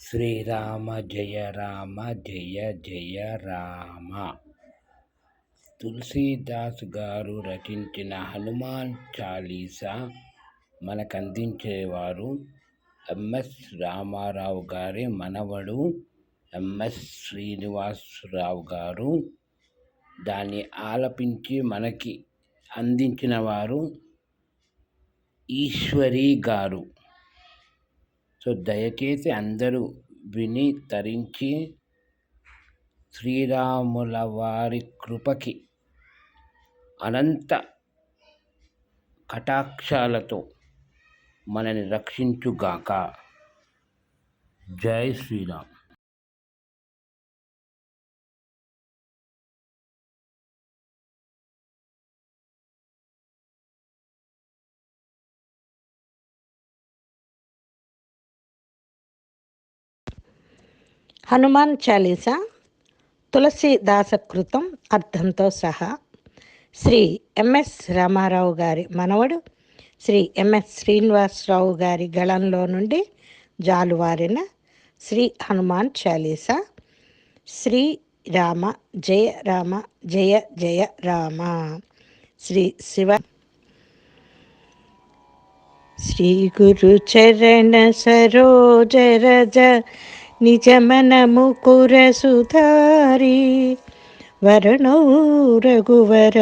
శ్రీరామ జయ రామ జయ జయ రామ. తులసీదాస్ గారు రచించిన హనుమాన్ చాలీసా మనకు అందించేవారు ఎంఎస్ రామారావు గారి మనవడు. ఎంఎస్ శ్రీనివాసరావు గారు దాన్ని ఆలపించి మనకి అందించిన వారు ఈశ్వరి గారు. సో దయచేసి అందరూ విని తరించి శ్రీరాముల వారి కృపకి అనంత కటాక్షాలతో మనని రక్షించుగాక. జై శ్రీరామ్. హనుమాన్ చాలీసా తులసీదాసకృతం అర్థంతో సహా శ్రీ ఎంఎస్ రామారావు గారి మనవడు శ్రీ ఎంఎస్ శ్రీనివాసరావు గారి గళంలో నుండి జాలువారిన శ్రీ హనుమాన్ చాలీసా శ్రీ రామ జయ రామ జయ జయ రామ శ్రీ శివ శ్రీ గురు చరణ సరోజ రజ నిజమన ముకుర సుధారి వరణౌ రఘువర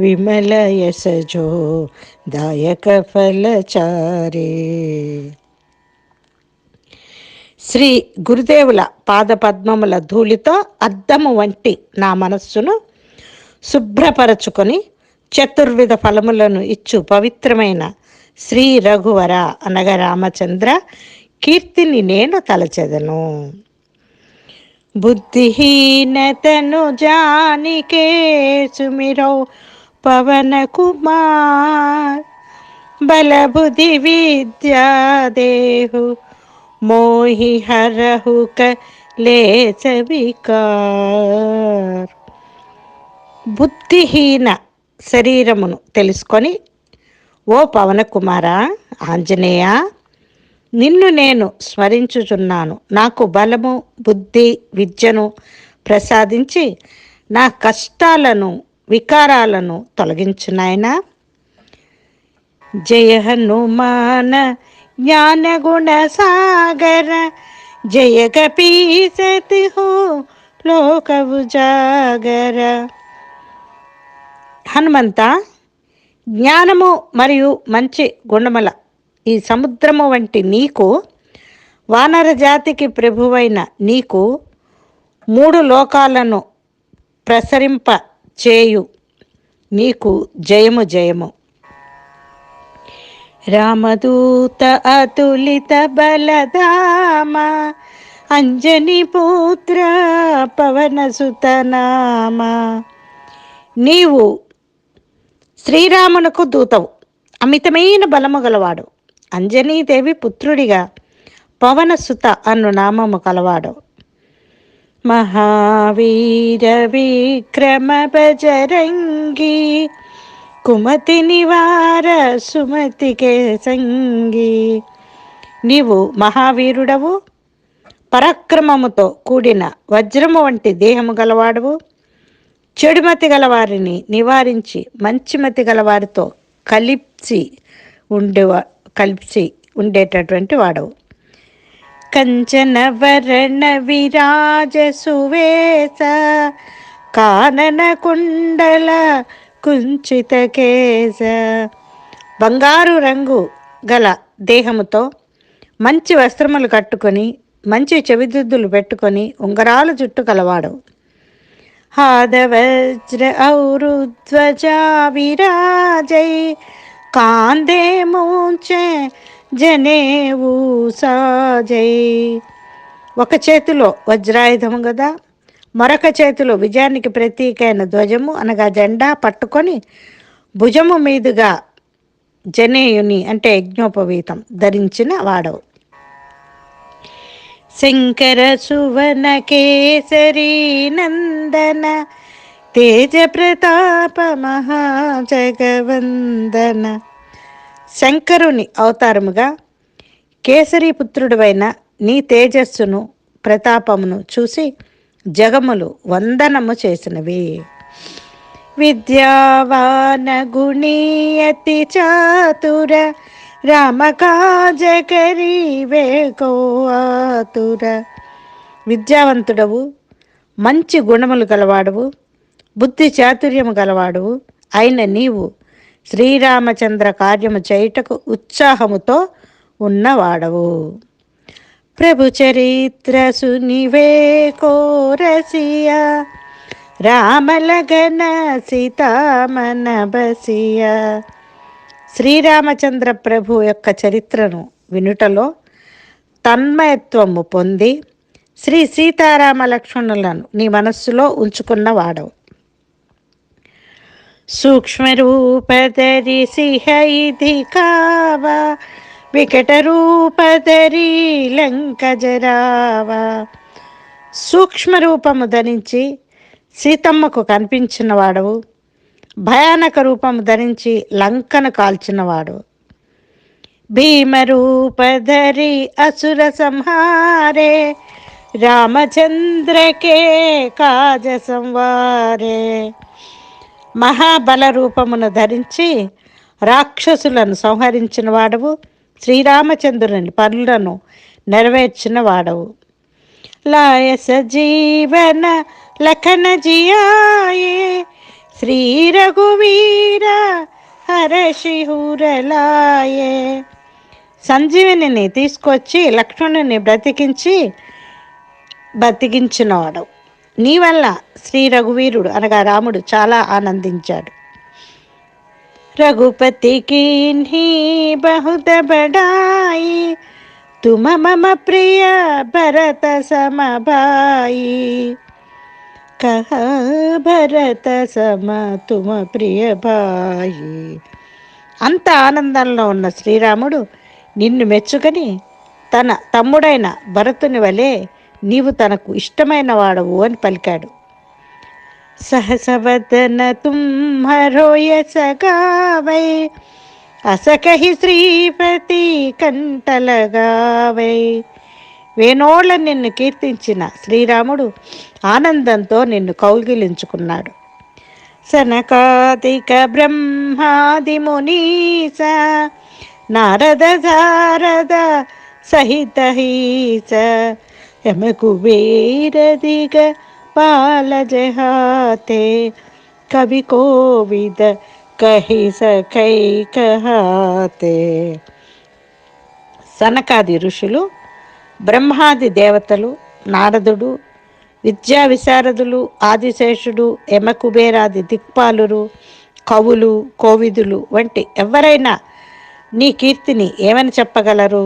విమల యశజో దాయక ఫలచారి. శ్రీ గురుదేవుల పాదపద్మముల ధూళితో అద్దము వంటి నా మనస్సును శుభ్రపరచుకొని చతుర్విధ ఫలములను ఇచ్చు పవిత్రమైన శ్రీ రఘువర అనగా రామచంద్ర కీర్తిని నేను తలచెదను. బుద్ధిహీనతను జానికే సుమిరౌ పవన కుమార్. బలబుద్ధి విద్యా దేహు మోహి హరహుక లేచ వికార్. బుద్ధిహీన శరీరమును తెలుసుకొని ఓ పవన కుమార ఆంజనేయ నిన్ను నేను స్మరించుచున్నాను. నాకు బలము బుద్ధి విద్యను ప్రసాదించి నా కష్టాలను వికారాలను తొలగించునాయనా జయ హనుమాన జ్ఞాన గుణ సాగర జయ కపీసతి హో లోకవు జాగర. హనుమంత జ్ఞానము మరియు మంచి గుణముల ఈ సముద్రము వంటి నీకు వానర జాతికి ప్రభువైన నీకు మూడు లోకాలను ప్రసరింప చేయు. నీకు జయము జయము. రామదూత అతులిత బలధామ అంజని పుత్ర పవన సుతనామ నీవు శ్రీరామునకు దూతవు. అమితమైన బలము గలవాడు. అంజనీదేవి పుత్రుడిగా పవనసుత అను నామము కలవాడు. మహావీర విక్రమ బజరంగి కుమతి నివార సుమతికే సంగి నీవు మహావీరుడవు పరాక్రమముతో కూడిన వజ్రము వంటి దేహము గలవాడవు. చెడుమతి గలవారిని నివారించి మంచిమతి గలవారితో కలిసి ఉండేవా కలిసి ఉండేటటువంటి వాడవు. కంచన వరణ విరాజ సువేస కానన కుండల కుంచిత కేశ. బంగారు రంగు గల దేహముతో మంచి వస్త్రములు కట్టుకొని మంచి చెవిదిద్దులు పెట్టుకొని ఉంగరాల జుట్టు కలవాడు హాదవజ్ర ఔరుధ్వజా విరాజై కాందే మూంచే జనేవు సాజై. ఒక చేతిలో వజ్రాయుధము కదా మరొక చేతిలో విజయానికి ప్రతీకైన ధ్వజము అనగా జెండా పట్టుకొని భుజము మీదుగా జనేయుని అంటే యజ్ఞోపవీతం ధరించిన వాడవు. శంకర సువన కేసరి నందన తేజ ప్రతాప మహాజగవందన శంకరుని అవతారముగా కేసరి పుత్రుడువైన నీ తేజస్సును ప్రతాపమును చూసి జగములు వందనము చేసినవి. విద్యావాన గుణీయతి చాతుర రామకాజకరీ వేకోతుర విద్యావంతుడవు మంచి గుణములు గలవాడవు. బుద్ధి చాతుర్యము గలవాడవు అయిన నీవు శ్రీరామచంద్ర కార్యము చేయుటకు ఉత్సాహముతో ఉన్నవాడవు. ప్రభు చరిత్ర సునివే కోరసియా రామలగన సీతామన బసియా. శ్రీరామచంద్ర ప్రభు యొక్క చరిత్రను వినుటలో తన్మయత్వము పొంది శ్రీ సీతారామ లక్ష్మణులను నీ మనస్సులో ఉంచుకున్నవాడవు. సూక్ష్మరూపధరి సిహ ఇది కావా వికట రూపధరి లంక జరావ సూక్ష్మ రూపము ధరించి సీతమ్మకు కనిపించినవాడవు భయానక రూపము ధరించి లంకను కాల్చినవాడు. భీమరూపధరి అసుర సంహారే రామచంద్రకే కాజ సంవారే. మహాబల రూపమును ధరించి రాక్షసులను సంహరించిన వాడవు శ్రీరామచంద్రుని పనులను నెరవేర్చిన వాడవు. లాయస జీవన లఖన జియాయే శ్రీ రఘువీర హరశిహురలాయే సంజీవిని తీసుకొచ్చి లక్ష్మణుని బ్రతికించి బతికించినవాడు నీ వల్ల శ్రీ రఘువీరుడు అనగా రాముడు చాలా ఆనందించాడు. రఘుపతికి బహుదబడాయి బహుత బడాయి తుమ మమ ప్రియ భరత సమభాయి. కహ భరత సమ తుమ ప్రియ భాయి. అంత ఆనందంలో ఉన్న శ్రీరాముడు నిన్ను మెచ్చుకొని తన తమ్ముడైన భరతుని వలె నీవు తనకు ఇష్టమైన వాడవు అని పలికాడు. సహసవదన తుంహరోయ సగావై అసకహి శ్రీపతి కంటలగావై. వేనోళ్ళ నిన్ను కీర్తించిన శ్రీరాముడు ఆనందంతో నిన్ను కౌగిలించుకున్నాడు. సనకాదిక బ్రహ్మాది మునీస నారద సారద సహిత హీస ఎమకు వేరదిగ పాలజహాతే. కవి కోవిద కహి సకై కహాతే. సనకాది ఋషులు బ్రహ్మాది దేవతలు నారదుడు విద్యా విశారదులు ఆదిశేషుడు యమకుబేరాది దిక్పాలురు కవులు కోవిదులు వంటి ఎవరైనా నీ కీర్తిని ఏమని చెప్పగలరు?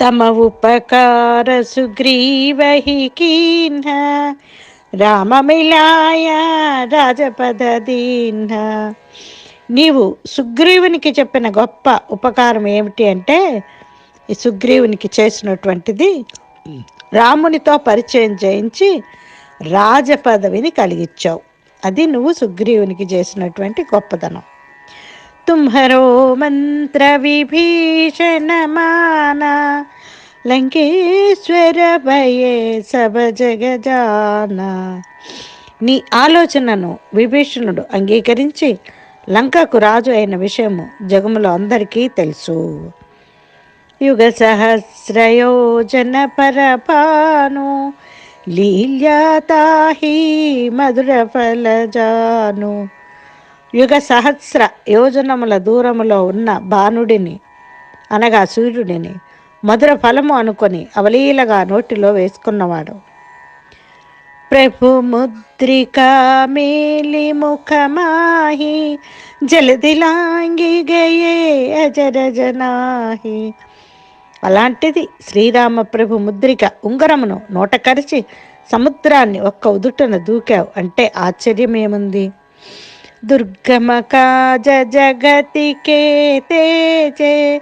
తమ ఉపకార సుగ్రీవహి రామమిలాయ రాజపద దీన్హ నీవు సుగ్రీవునికి చెప్పిన గొప్ప ఉపకారం ఏమిటి అంటే ఈ సుగ్రీవునికి చేసినటువంటిది రామునితో పరిచయం చేయించి రాజపదవిని కలిగించావు అది నువ్వు సుగ్రీవునికి చేసినటువంటి గొప్పదనం. తుంహరో మంత్ర విభీషణ మానా. లంకేశ్వర భయే సభ జగజాన. నీ ఆలోచనను విభీషణుడు అంగీకరించి లంకకు రాజు అయిన విషయము జగములో అందరికీ తెలుసు. యుగ సహస్రయోజన పరపాను లీల్యాతాహి మధుర ఫలజాను. యుగ సహస్ర యోజనముల దూరములో ఉన్న బాణుడిని అనగా సూర్యుడిని మధుర ఫలము అనుకొని అవలీలగా నోటిలో వేసుకున్నవాడు. ప్రభు ముద్రికా మేలి ముఖమాహి జలదిలాంగి గయే అజరజనాహి. అలాంటిది శ్రీరామ ప్రభు ముద్రిక ఉంగరమును నోట కరిచి సముద్రాన్ని ఒక్క ఉదుటన దూకావు అంటే ఆశ్చర్యమేముంది? దుర్గమ కాజ జగతికే తేజే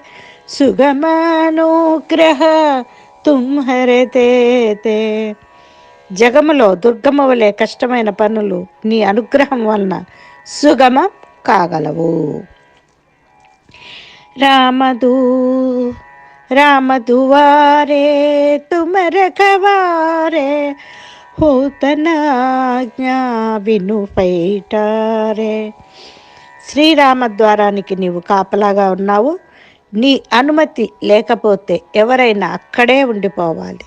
సుగమానుగ్రహ తుంహరతే జగములో దుర్గమ వలె కష్టమైన పనులు నీ అనుగ్రహం వలన సుగమ కాగలవు. రామదు రామదువారే తుమరకవారే హోతనాజ్ఞా వినుపైటారే శ్రీరామ ద్వారానికి నీవు కాపలాగా ఉన్నావు. నీ అనుమతి లేకపోతే ఎవరైనా అక్కడే ఉండిపోవాలి.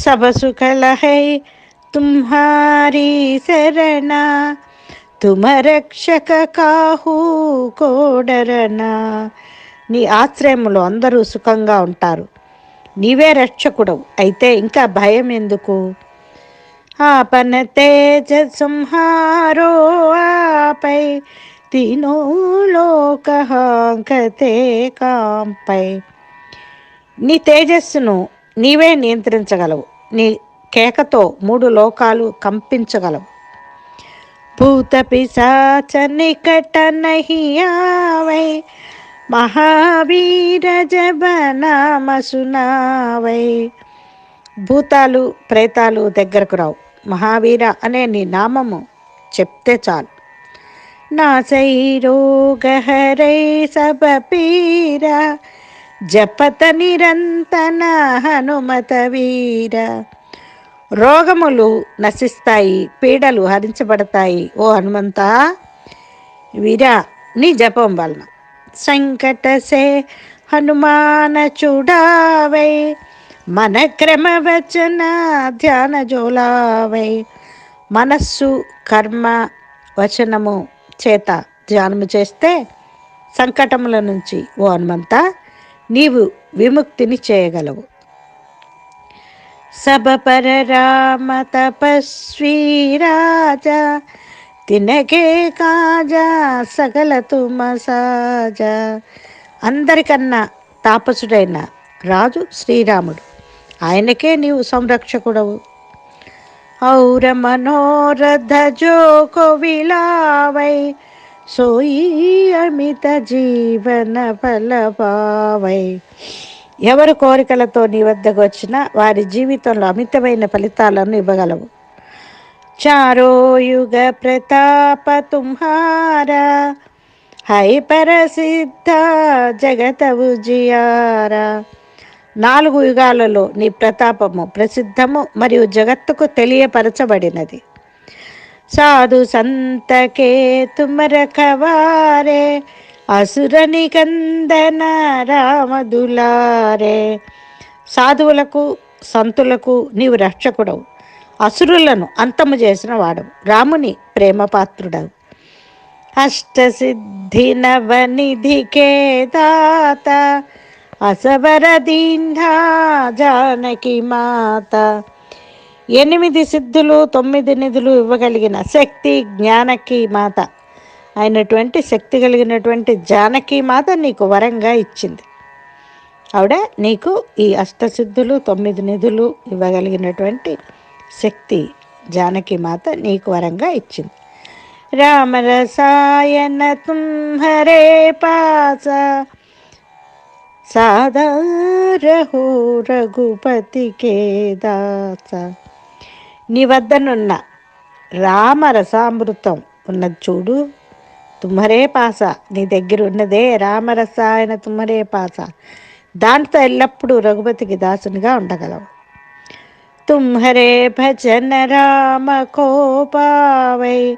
సభ సుఖలహై తుమ్హారీ శరణ తుమ రక్షక కాహు కోడరనా నీ ఆశ్రయములో అందరూ సుఖంగా ఉంటారు. నీవే రక్షకుడవు. అయితే ఇంకా భయం ఎందుకు? ఆపన తేజ సంహారో ఆపై తీనో లోకతే కాంపై. నీ తేజస్సును నీవే నియంత్రించగలవు. నీ కేకతో మూడు లోకాలు కంపించగలవు. భూత పిశాచ నికట నహియావై ఆవై మహావీర జబనామ సునావై భూతాలు ప్రేతాలు దగ్గరకు రావు. మహావీర అనే నీ నామము చెప్తే చాలు. నా రోగహరై సబ జపత నిరంతన హనుమత వీర రోగములు నశిస్తాయి పీడలు హరించబడతాయి ఓ హనుమంత. వీరా నీ జపం వలన. సంకటసే హనుమాన చూడావై మన క్రమవచన ధ్యాన జోలావై మనస్సు కర్మ వచనము చేత ధ్యానము చేస్తే సంకటముల నుంచి ఓ హనుమంత నీవు విముక్తిని చేయగలవు. సభపర రామ తపస్వీ రాజా తినకే కాజా సగల తుమసాజా అందరికన్నా తాపసుడైన రాజు శ్రీరాముడు. ఆయనకే నీవు సంరక్షకుడవు. ఔర మనోరథ జో విలావై సోయి అమిత జీవన ఫలపావై ఎవరు కోరికలతో నీ వద్దకు వచ్చినా వారి జీవితంలో అమితమైన ఫలితాలను ఇవ్వగలవు. చారో యుగ ప్రతాప తుంహార హై పరసిద్ధ జగత ఉజియారా. నాలుగు యుగాలలో నీ ప్రతాపము ప్రసిద్ధము మరియు జగత్తుకు తెలియపరచబడినది. సాధు సంతకే తుమరఖవారే అసురని కందన రామదులారే సాధువులకు సంతులకు నీవు రక్షకుడవు. అసురులను అంతము చేసిన వాడవు. రాముని ప్రేమపాత్రుడవు. అష్టసిద్ధి నవనిధికే దాత అసవరదీంధా జానకి మాత. ఎనిమిది సిద్ధులు తొమ్మిది నిధులు ఇవ్వగలిగిన శక్తి జ్ఞానకి మాత. అయినటువంటి శక్తి కలిగినటువంటి జానకి మాత నీకు వరంగా ఇచ్చింది. ఆవిడ నీకు ఈ అష్టసిద్ధులు తొమ్మిది నిధులు ఇవ్వగలిగినటువంటి శక్తి జానకి మాత నీకు వరంగా ఇచ్చింది. రామరసాయన తుంహరే పాస. సాధారహో రఘుపతి దాస నీ వద్దనున్న రామరసామృతం ఉన్నది చూడు. తుమ్మరే పాస నీ దగ్గర ఉన్నదే రామరసాయన తుమ్మరే పాస దాంతో ఎల్లప్పుడూ రఘుపతికి దాసునిగా ఉండగలవు. తుమ్హరే భజన రామ కోపావై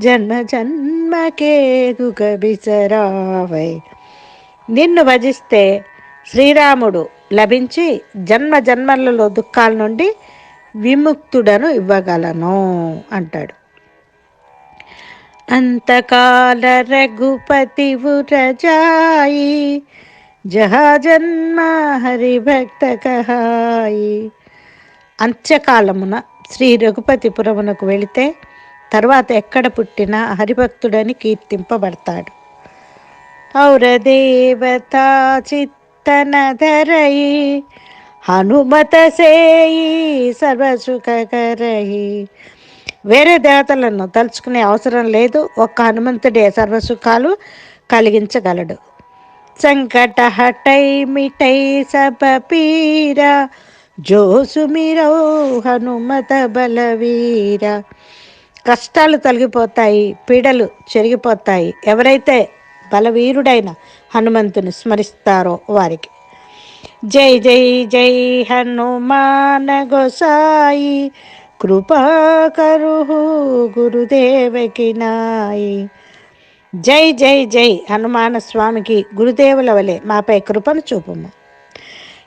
జన్మ జన్మకే దుఃఖ బిసరావై నిన్ను భజిస్తే శ్రీరాముడు లభించి జన్మ జన్మలలో దుఃఖాల నుండి విముక్తుడను ఇవ్వగలను అంటాడు. అంతకాల రఘుపతి ఉరజాయి జన్మ హరిభక్త కహాయి. అంత్యకాలమున శ్రీ రఘుపతిపురమునకు వెళితే తర్వాత ఎక్కడ పుట్టినా హరిభక్తుడని కీర్తింపబడతాడు. ఔరదేవతా చిత్తనధరయి హనుమత సేయి సర్వసుఖకరయి వేరే దేవతలను తలుచుకునే అవసరం లేదు ఒక్క హనుమంతుడే సర్వసుఖాలు కలిగించగలడు. సంకట హటై మిటై సభ పీర హనుమత బలవీర. కష్టాలు తొలగిపోతాయి పీడలు చెరిగిపోతాయి. ఎవరైతే బలవీరుడైన హనుమంతుని స్మరిస్తారో వారికి. జై జై జై హనుమాన గోసాయి కృపాకరు గురుదేవకి నాయి. జై జై జై హనుమాన స్వామికి గురుదేవుల వలె మాపై కృపను చూపము.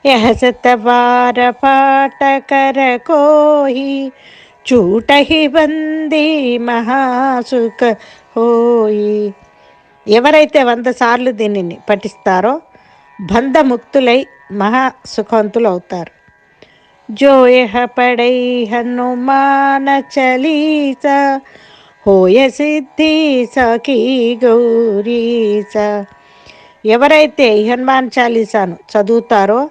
యహ శతవార పాటకర కోహి చూటహి బందీ మహాసుఖ హోయి. ఎవరైతే వంద సార్లు దీనిని పఠిస్తారో బంధముక్తులై మహా సుఖవంతులు అవుతారు జోయహ పడై హనుమాన చలీస హోయ సిద్ధి సఖీ గౌరీస. ఎవరైతే హనుమాన్ చాలీసాను చదువుతారో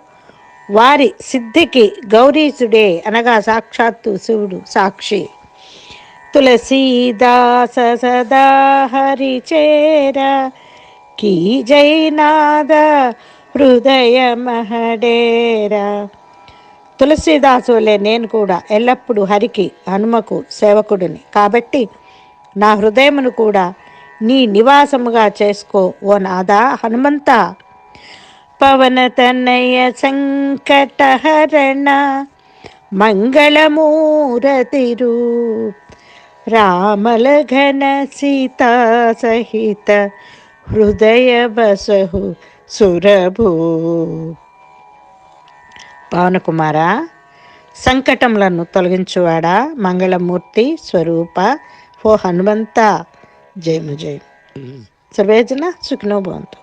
వారి సిద్ధికి గౌరీసుడే అనగా సాక్షాత్తు శివుడు సాక్షి. తులసీదాస సదా హరిచేర. కీ జైనాద హృదయ మహడేర. తులసీదాసులే నేను కూడా ఎల్లప్పుడూ హరికి హనుమకు సేవకుడిని. కాబట్టి నా హృదయమును కూడా నీ నివాసముగా చేసుకో ఓ నాదా హనుమంత. పవన తనయ సంకటహరణ రూప రామలఘన సీతా సహిత హృదయ బసహు సురభూ. పవనకుమార సంకటములను తొలగించువాడా? మంగళమూర్తి స్వరూప ఓ హనుమంత. జయము జయం సర్వేజన సుఖినో భవంతు.